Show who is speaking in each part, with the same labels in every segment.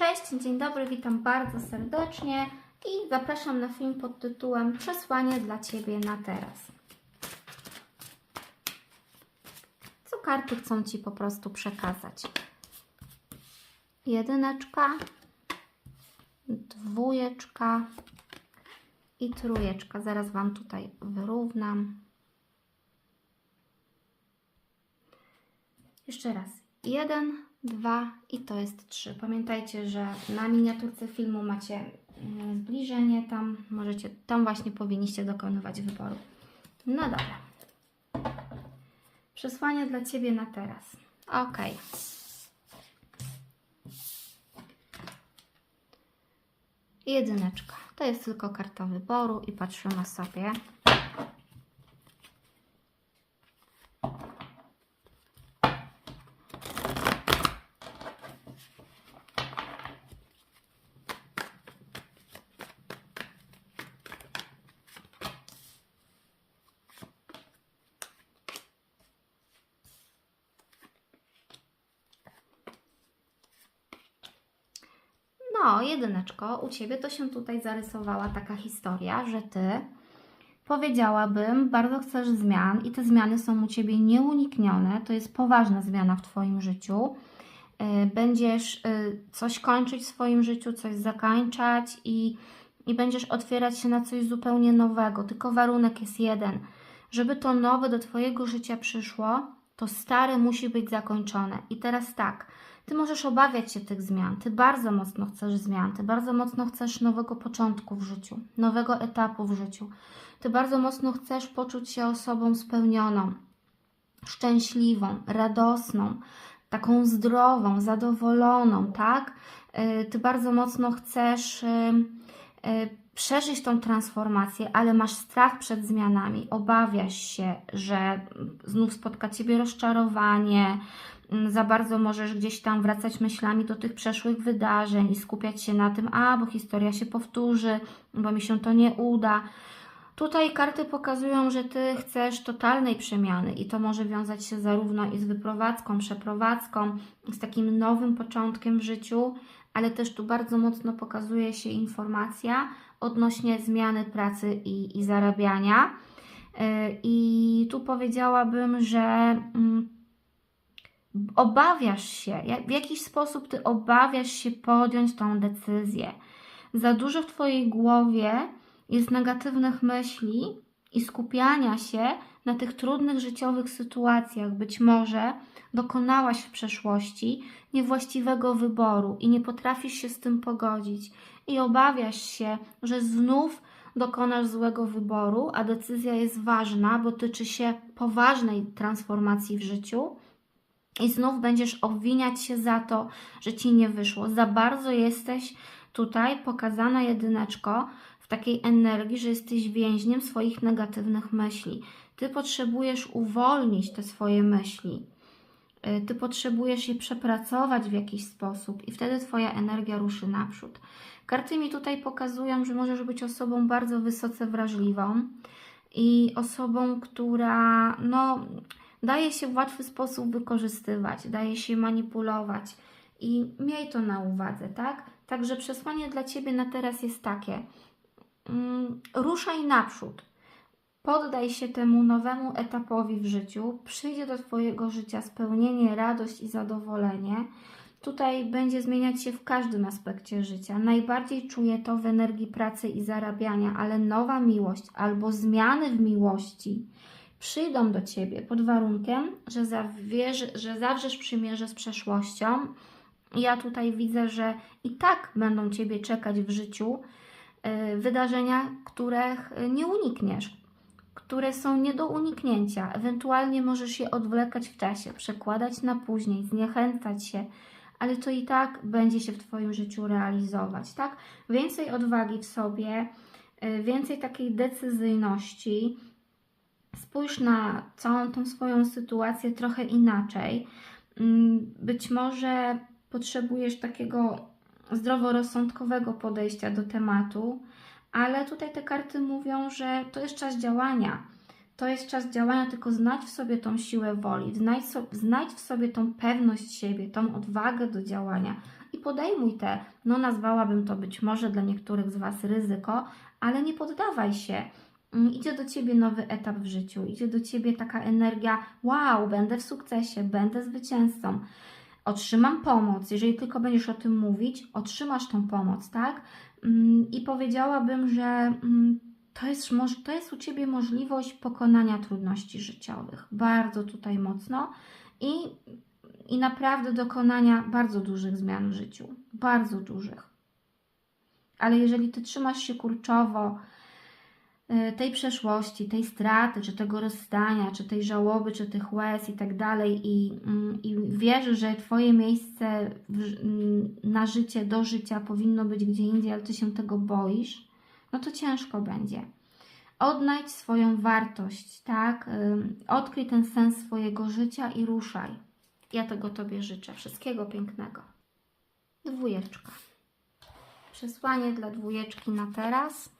Speaker 1: Cześć, dzień dobry, witam bardzo serdecznie i zapraszam na film pod tytułem Przesłanie dla Ciebie na teraz. Co karty chcą Ci po prostu przekazać? Jedyneczka, dwójeczka i trójeczka. Zaraz Wam tutaj wyrównam. Jeszcze raz. Jeden, dwa i to jest trzy. Pamiętajcie, że na miniaturce filmu macie mm, zbliżenie tam. Możecie, tam właśnie powinniście dokonywać wyboru. No dobra. Przesłanie dla Ciebie na teraz. Ok. Jedyneczka. To jest tylko karta wyboru i patrzymy sobie. No, jedyneczko, u Ciebie to się tutaj zarysowała taka historia, że Ty powiedziałabym, bardzo chcesz zmian i te zmiany są u Ciebie nieuniknione. To jest poważna zmiana w Twoim życiu. Y, Będziesz y, coś kończyć w swoim życiu, coś zakończać i, i będziesz otwierać się na coś zupełnie nowego. Tylko warunek jest jeden. Żeby to nowe do Twojego życia przyszło, to stare musi być zakończone. I teraz tak, Ty możesz obawiać się tych zmian. Ty bardzo mocno chcesz zmian. Ty bardzo mocno chcesz nowego początku w życiu, nowego etapu w życiu. Ty bardzo mocno chcesz poczuć się osobą spełnioną, szczęśliwą, radosną, taką zdrową, zadowoloną, tak? Y, Ty bardzo mocno chcesz y, y, przeżyć tą transformację, ale masz strach przed zmianami, obawiasz się, że znów spotka Ciebie rozczarowanie, mm, za bardzo możesz gdzieś tam wracać myślami do tych przeszłych wydarzeń i skupiać się na tym, a bo historia się powtórzy, bo mi się to nie uda. Tutaj karty pokazują, że Ty chcesz totalnej przemiany i to może wiązać się zarówno i z wyprowadzką, przeprowadzką, z takim nowym początkiem w życiu, ale też tu bardzo mocno pokazuje się informacja odnośnie zmiany pracy i, i zarabiania. Yy, I tu powiedziałabym, że mm, obawiasz się, w jakiś sposób Ty obawiasz się podjąć tą decyzję. Za dużo w Twojej głowie jest negatywnych myśli i skupiania się na tych trudnych życiowych sytuacjach. Być może dokonałaś w przeszłości niewłaściwego wyboru i nie potrafisz się z tym pogodzić i obawiasz się, że znów dokonasz złego wyboru, a decyzja jest ważna, bo tyczy się poważnej transformacji w życiu. I znów będziesz obwiniać się za to, że ci nie wyszło. Za bardzo jesteś tutaj pokazana jedyneczko w takiej energii, że jesteś więźniem swoich negatywnych myśli. Ty potrzebujesz uwolnić te swoje myśli. Y, Ty potrzebujesz je przepracować w jakiś sposób i wtedy Twoja energia ruszy naprzód. Karty mi tutaj pokazują, że możesz być osobą bardzo wysoce wrażliwą i osobą, która no, daje się w łatwy sposób wykorzystywać, daje się manipulować i miej to na uwadze, tak? Także przesłanie dla Ciebie na teraz jest takie. Mm, ruszaj naprzód. Poddaj się temu nowemu etapowi w życiu. Przyjdzie do Twojego życia spełnienie, radość i zadowolenie. Tutaj będzie zmieniać się w każdym aspekcie życia. Najbardziej czuję to w energii pracy i zarabiania, ale nowa miłość albo zmiany w miłości przyjdą do Ciebie pod warunkiem, że, zawierzy, że zawrzesz przymierze z przeszłością. Ja tutaj widzę, że i tak będą Ciebie czekać w życiu y, wydarzenia, których y, nie unikniesz, które są nie do uniknięcia. Ewentualnie możesz je odwlekać w czasie, przekładać na później, zniechęcać się, ale to i tak będzie się w Twoim życiu realizować, tak? Więcej odwagi w sobie, y, więcej takiej decyzyjności. Spójrz na całą tą swoją sytuację trochę inaczej. Mm, Być może potrzebujesz takiego zdroworozsądkowego podejścia do tematu, ale tutaj te karty mówią, że to jest czas działania. To jest czas działania, tylko znać w sobie tą siłę woli, znajdź, so, znajdź w sobie tą pewność siebie, tą odwagę do działania i podejmuj te, no nazwałabym to być może dla niektórych z Was ryzyko, ale nie poddawaj się. Mm, Idzie do Ciebie nowy etap w życiu, idzie do Ciebie taka energia, wow, będę w sukcesie, będę zwycięzcą, otrzymam pomoc. Jeżeli tylko będziesz o tym mówić, otrzymasz tą pomoc, tak? Mm, I powiedziałabym, że mm, to jest, to jest u Ciebie możliwość pokonania trudności życiowych. Bardzo tutaj mocno i, i naprawdę dokonania bardzo dużych zmian w życiu. Bardzo dużych. Ale jeżeli Ty trzymasz się kurczowo tej przeszłości, tej straty, czy tego rozstania, czy tej żałoby, czy tych łez i tak dalej, i, mm, i wierzysz, że Twoje miejsce w, mm, na życie, do życia powinno być gdzie indziej, ale Ty się tego boisz, no to ciężko będzie. Odnajdź swoją wartość, tak? Ym, Odkryj ten sens swojego życia i ruszaj. Ja tego Tobie życzę. Wszystkiego pięknego. Dwójeczka. Przesłanie dla dwójeczki na teraz.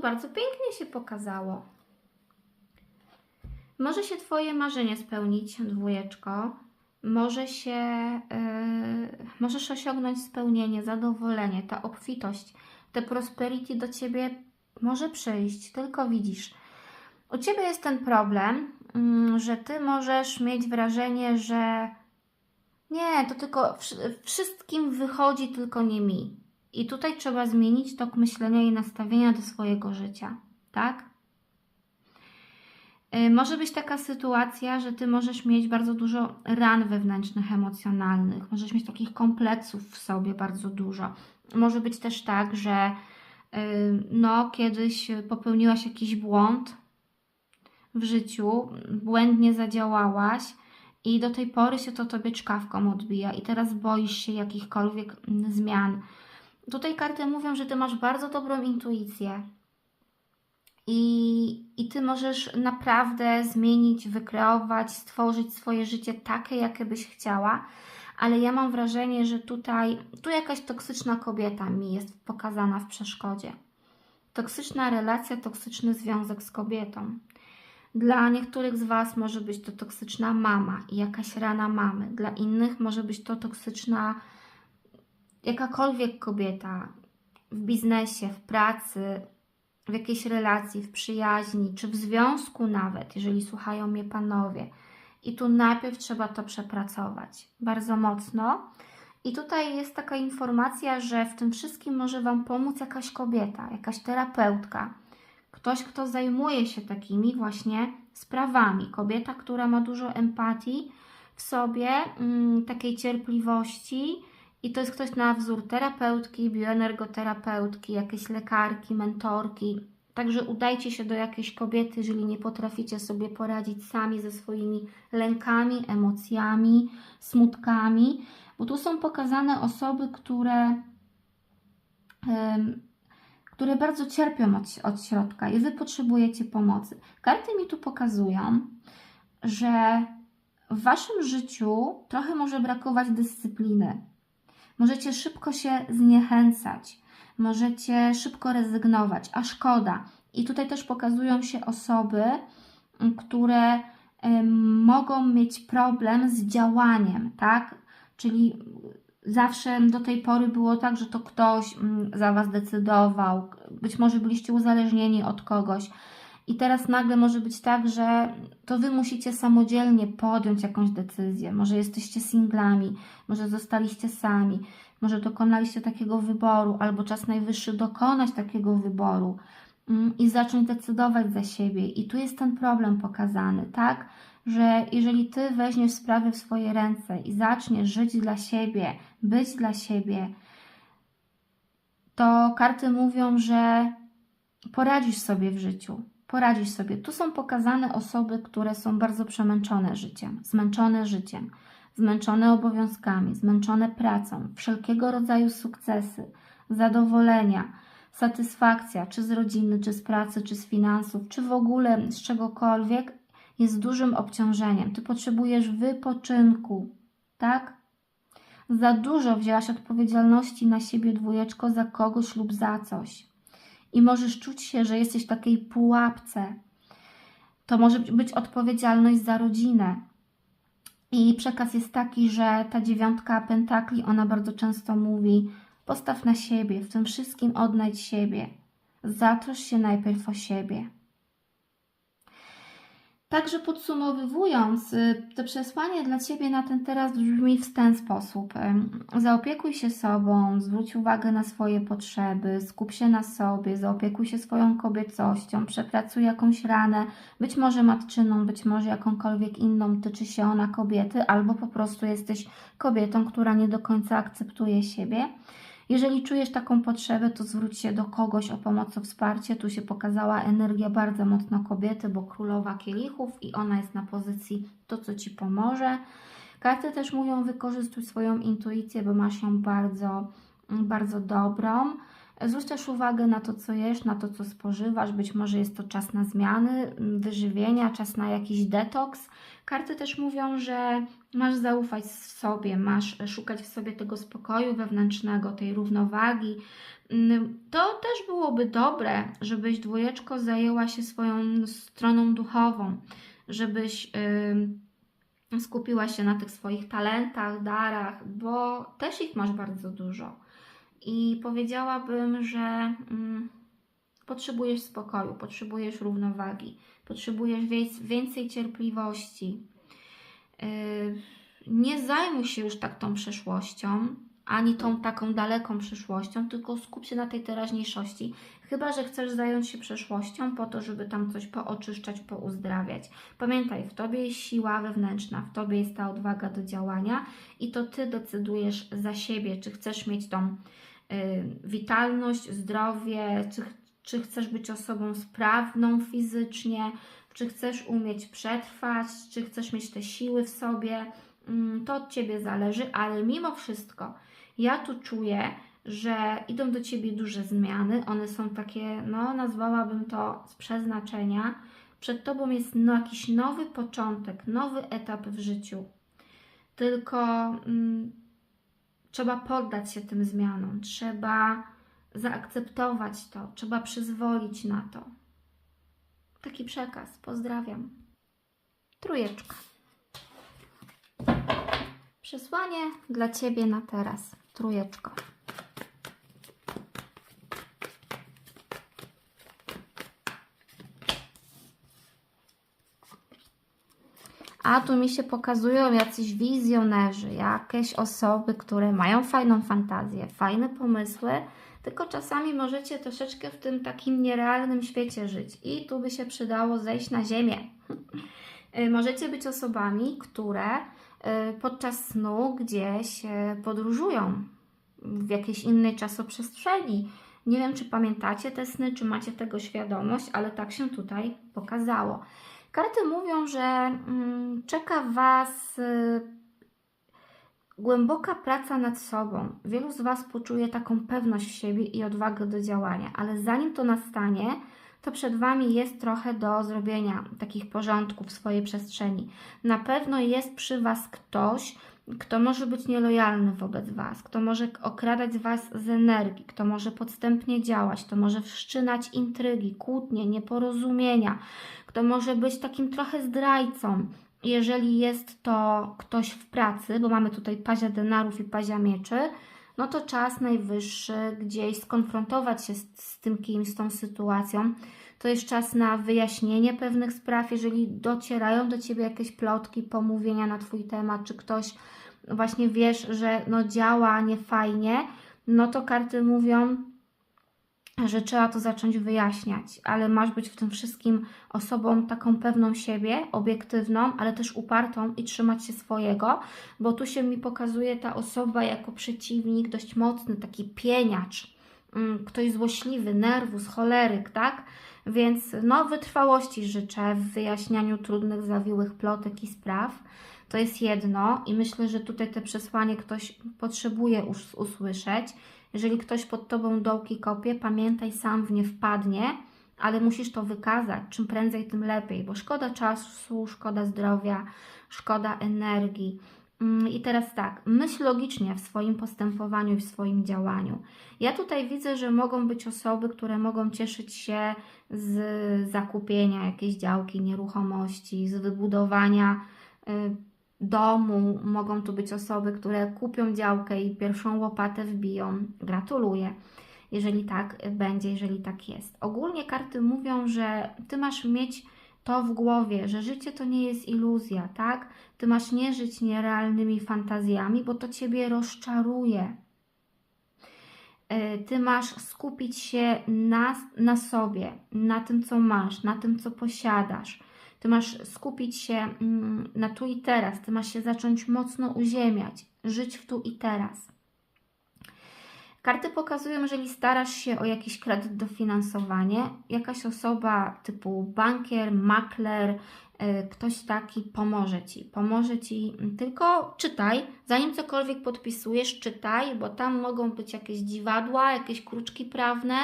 Speaker 1: Bardzo pięknie się pokazało. Może się Twoje marzenie spełnić, dwójeczko. Może się, yy, możesz osiągnąć spełnienie, zadowolenie, ta obfitość, te prosperity do Ciebie może przyjść, tylko widzisz. U Ciebie jest ten problem, mm, że Ty możesz mieć wrażenie, że nie, to tylko wszy- wszystkim wychodzi, tylko nie mi. I tutaj trzeba zmienić tok myślenia i nastawienia do swojego życia, tak? Y, Może być taka sytuacja, że ty możesz mieć bardzo dużo ran wewnętrznych, emocjonalnych, możesz mieć takich kompleksów w sobie bardzo dużo. Może być też tak, że y, no, kiedyś popełniłaś jakiś błąd w życiu, błędnie zadziałałaś i do tej pory się to tobie czkawką odbija i teraz boisz się jakichkolwiek zmian. Tutaj karty mówią, że ty masz bardzo dobrą intuicję. I, I ty możesz naprawdę zmienić, wykreować, stworzyć swoje życie takie, jakie byś chciała, ale ja mam wrażenie, że tutaj, tu jakaś toksyczna kobieta mi jest pokazana w przeszkodzie. Toksyczna relacja, toksyczny związek z kobietą. Dla niektórych z Was może być to toksyczna mama i jakaś rana mamy. Dla innych może być to toksyczna jakakolwiek kobieta w biznesie, w pracy, w jakiejś relacji, w przyjaźni, czy w związku nawet, jeżeli słuchają mnie panowie. I tu najpierw trzeba to przepracować bardzo mocno. I tutaj jest taka informacja, że w tym wszystkim może Wam pomóc jakaś kobieta, jakaś terapeutka, ktoś, kto zajmuje się takimi właśnie sprawami. Kobieta, która ma dużo empatii w sobie, mm, takiej cierpliwości, i to jest ktoś na wzór terapeutki, bioenergoterapeutki, jakiejś lekarki, mentorki. Także udajcie się do jakiejś kobiety, jeżeli nie potraficie sobie poradzić sami ze swoimi lękami, emocjami, smutkami, bo tu są pokazane osoby, które, em, które bardzo cierpią od, od środka i Wy potrzebujecie pomocy. Karty mi tu pokazują, że w Waszym życiu trochę może brakować dyscypliny. Możecie szybko się zniechęcać, możecie szybko rezygnować, a szkoda. I tutaj też pokazują się osoby, m, które mogą mieć problem z działaniem, tak? Czyli zawsze do tej pory było tak, że to ktoś mm, za Was decydował, być może byliście uzależnieni od kogoś. I teraz nagle może być tak, że to Wy musicie samodzielnie podjąć jakąś decyzję. Może jesteście singlami, może zostaliście sami, może dokonaliście takiego wyboru, albo czas najwyższy dokonać takiego wyboru mm, i zacząć decydować za siebie. I tu jest ten problem pokazany, tak? Że jeżeli Ty weźmiesz sprawy w swoje ręce i zaczniesz żyć dla siebie, być dla siebie, to karty mówią, że poradzisz sobie w życiu. Poradzisz sobie. Tu są pokazane osoby, które są bardzo przemęczone życiem, zmęczone życiem. zmęczone obowiązkami, zmęczone pracą, wszelkiego rodzaju sukcesy, zadowolenia, satysfakcja, czy z rodziny, czy z pracy, czy z finansów, czy w ogóle z czegokolwiek, jest dużym obciążeniem. Ty potrzebujesz wypoczynku, tak? Za dużo wzięłaś odpowiedzialności na siebie, dwójeczko, za kogoś lub za coś. I możesz czuć się, że jesteś w takiej pułapce. To może być odpowiedzialność za rodzinę. I przekaz jest taki, że ta dziewiątka pentakli, ona bardzo często mówi: postaw na siebie, w tym wszystkim odnajdź siebie. Zatrosz się najpierw o siebie. Także podsumowując, y, to przesłanie dla Ciebie na ten teraz brzmi w ten sposób. Zaopiekuj się sobą, zwróć uwagę na swoje potrzeby, skup się na sobie, zaopiekuj się swoją kobiecością, przepracuj jakąś ranę, być może matczyną, być może jakąkolwiek inną, tyczy się ona kobiety, albo po prostu jesteś kobietą, która nie do końca akceptuje siebie. Jeżeli czujesz taką potrzebę, to zwróć się do kogoś o pomoc, o wsparcie. Tu się pokazała energia bardzo mocno kobiety, bo królowa kielichów i ona jest na pozycji to, co ci pomoże. Karty też mówią, wykorzystuj swoją intuicję, bo masz ją bardzo, bardzo dobrą. Zwróć też uwagę na to, co jesz, na to, co spożywasz. Być może jest to czas na zmiany wyżywienia, czas na jakiś detoks. Karty też mówią, że masz zaufać sobie, masz szukać w sobie tego spokoju wewnętrznego, tej równowagi. To też byłoby dobre, żebyś dwójeczko zajęła się swoją stroną duchową, żebyś yy, skupiła się na tych swoich talentach, darach, bo też ich masz bardzo dużo i powiedziałabym, że mm, potrzebujesz spokoju, potrzebujesz równowagi, potrzebujesz więcej cierpliwości. Yy, nie zajmuj się już tak tą przeszłością, ani tą taką daleką przyszłością, tylko skup się na tej teraźniejszości. Chyba, że chcesz zająć się przeszłością po to, żeby tam coś pooczyszczać, pouzdrawiać. Pamiętaj, w tobie jest siła wewnętrzna, w tobie jest ta odwaga do działania i to ty decydujesz za siebie, czy chcesz mieć tą witalność, zdrowie, czy, czy chcesz być osobą sprawną fizycznie, czy chcesz umieć przetrwać, czy chcesz mieć te siły w sobie, mm, to od Ciebie zależy, ale mimo wszystko ja tu czuję, że idą do Ciebie duże zmiany, one są takie, no nazwałabym to z przeznaczenia. Przed Tobą jest no, jakiś nowy początek, nowy etap w życiu. Tylko mm, Trzeba poddać się tym zmianom, trzeba zaakceptować to, trzeba przyzwolić na to. Taki przekaz. Pozdrawiam. Trójeczka. Przesłanie dla Ciebie na teraz. Trójeczko. A tu mi się pokazują jacyś wizjonerzy, jakieś osoby, które mają fajną fantazję, fajne pomysły, tylko czasami możecie troszeczkę w tym takim nierealnym świecie żyć. I tu by się przydało zejść na ziemię. Y, możecie być osobami, które y, podczas snu gdzieś y, podróżują w jakiejś innej czasoprzestrzeni. Nie wiem, czy pamiętacie te sny, czy macie tego świadomość, ale tak się tutaj pokazało. Karty mówią, że mm, czeka Was y, głęboka praca nad sobą. Wielu z Was poczuje taką pewność siebie i odwagę do działania, ale zanim to nastanie, to przed Wami jest trochę do zrobienia takich porządków w swojej przestrzeni. Na pewno jest przy Was ktoś, kto może być nielojalny wobec Was, kto może okradać Was z energii, kto może podstępnie działać, kto może wszczynać intrygi, kłótnie, nieporozumienia, kto może być takim trochę zdrajcą, jeżeli jest to ktoś w pracy, bo mamy tutaj pazia denarów i pazia mieczy, no to czas najwyższy gdzieś skonfrontować się z, z tym kimś, z tą sytuacją. To jest czas na wyjaśnienie pewnych spraw, jeżeli docierają do Ciebie jakieś plotki, pomówienia na Twój temat, czy ktoś właśnie wiesz, że no działa niefajnie, no to karty mówią, że trzeba to zacząć wyjaśniać, ale masz być w tym wszystkim osobą taką pewną siebie, obiektywną, ale też upartą i trzymać się swojego, bo tu się mi pokazuje ta osoba jako przeciwnik dość mocny, taki pieniacz, mm, ktoś złośliwy, nerwus, choleryk, tak? Więc no, wytrwałości życzę w wyjaśnianiu trudnych, zawiłych plotek i spraw To jest jedno i myślę, że tutaj te przesłanie ktoś potrzebuje us- usłyszeć. Jeżeli ktoś pod tobą dołki kopie, pamiętaj, sam w nie wpadnie, ale musisz to wykazać. Czym prędzej, tym lepiej, bo szkoda czasu, szkoda zdrowia, szkoda energii. Mm, I teraz tak, myśl logicznie w swoim postępowaniu i w swoim działaniu. Ja tutaj widzę, że mogą być osoby, które mogą cieszyć się z zakupienia jakiejś działki, nieruchomości, z wybudowania y, domu. Mogą tu być osoby, które kupią działkę i pierwszą łopatę wbiją. Gratuluję, jeżeli tak będzie, jeżeli tak jest. Ogólnie karty mówią, że ty masz mieć to w głowie, że życie to nie jest iluzja, tak? Ty masz nie żyć nierealnymi fantazjami, bo to ciebie rozczaruje. E, Ty masz skupić się na, na sobie, na tym, co masz, na tym, co posiadasz. Ty masz skupić się mm, na tu i teraz. Ty masz się zacząć mocno uziemiać, żyć w tu i teraz. Karty pokazują, jeżeli starasz się o jakiś kredyt dofinansowanie, jakaś osoba typu bankier, makler, y, ktoś taki pomoże Ci. Pomoże Ci, mm, tylko czytaj, zanim cokolwiek podpisujesz, czytaj, bo tam mogą być jakieś dziwadła, jakieś kruczki prawne,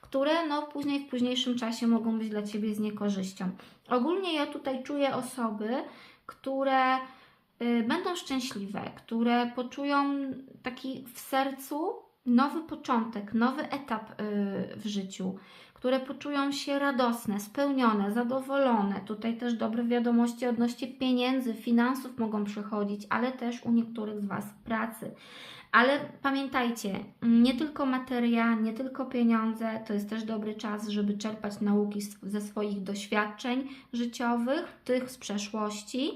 Speaker 1: które no później w późniejszym czasie mogą być dla Ciebie z niekorzyścią. Ogólnie ja tutaj czuję osoby, które y, będą szczęśliwe, które poczują taki w sercu nowy początek, nowy etap y, w życiu, które poczują się radosne, spełnione, zadowolone. Tutaj też dobre wiadomości odnośnie pieniędzy, finansów mogą przychodzić, ale też u niektórych z Was pracy. Ale pamiętajcie, nie tylko materia, nie tylko pieniądze, to jest też dobry czas, żeby czerpać nauki ze swoich doświadczeń życiowych, tych z przeszłości.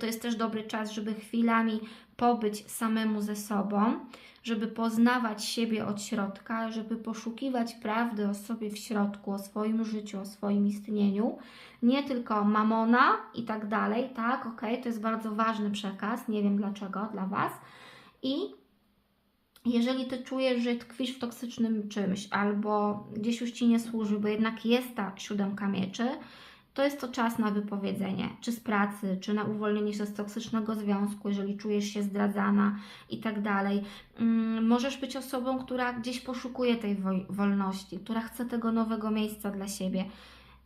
Speaker 1: To jest też dobry czas, żeby chwilami pobyć samemu ze sobą, żeby poznawać siebie od środka, żeby poszukiwać prawdy o sobie w środku, o swoim życiu, o swoim istnieniu. Nie tylko mamona i tak dalej, tak, okej, to jest bardzo ważny przekaz, nie wiem dlaczego dla Was. I jeżeli ty czujesz, że tkwisz w toksycznym czymś, albo gdzieś już ci nie służy, bo jednak jest ta siódemka mieczy, to jest to czas na wypowiedzenie, czy z pracy, czy na uwolnienie się z toksycznego związku, jeżeli czujesz się zdradzana i tak dalej. Mm, Możesz być osobą, która gdzieś poszukuje tej wolności, która chce tego nowego miejsca dla siebie.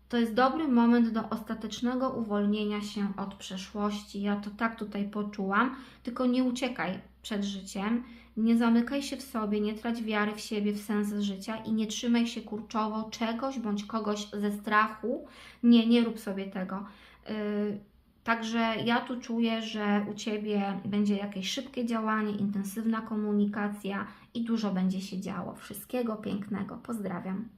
Speaker 1: To jest dobry moment do ostatecznego uwolnienia się od przeszłości. Ja to tak tutaj poczułam, tylko nie uciekaj przed życiem, nie zamykaj się w sobie, nie trać wiary w siebie, w sens życia i nie trzymaj się kurczowo czegoś bądź kogoś ze strachu. Nie, nie rób sobie tego. Yy, Także ja tu czuję, że u Ciebie będzie jakieś szybkie działanie, intensywna komunikacja i dużo będzie się działo. Wszystkiego pięknego. Pozdrawiam.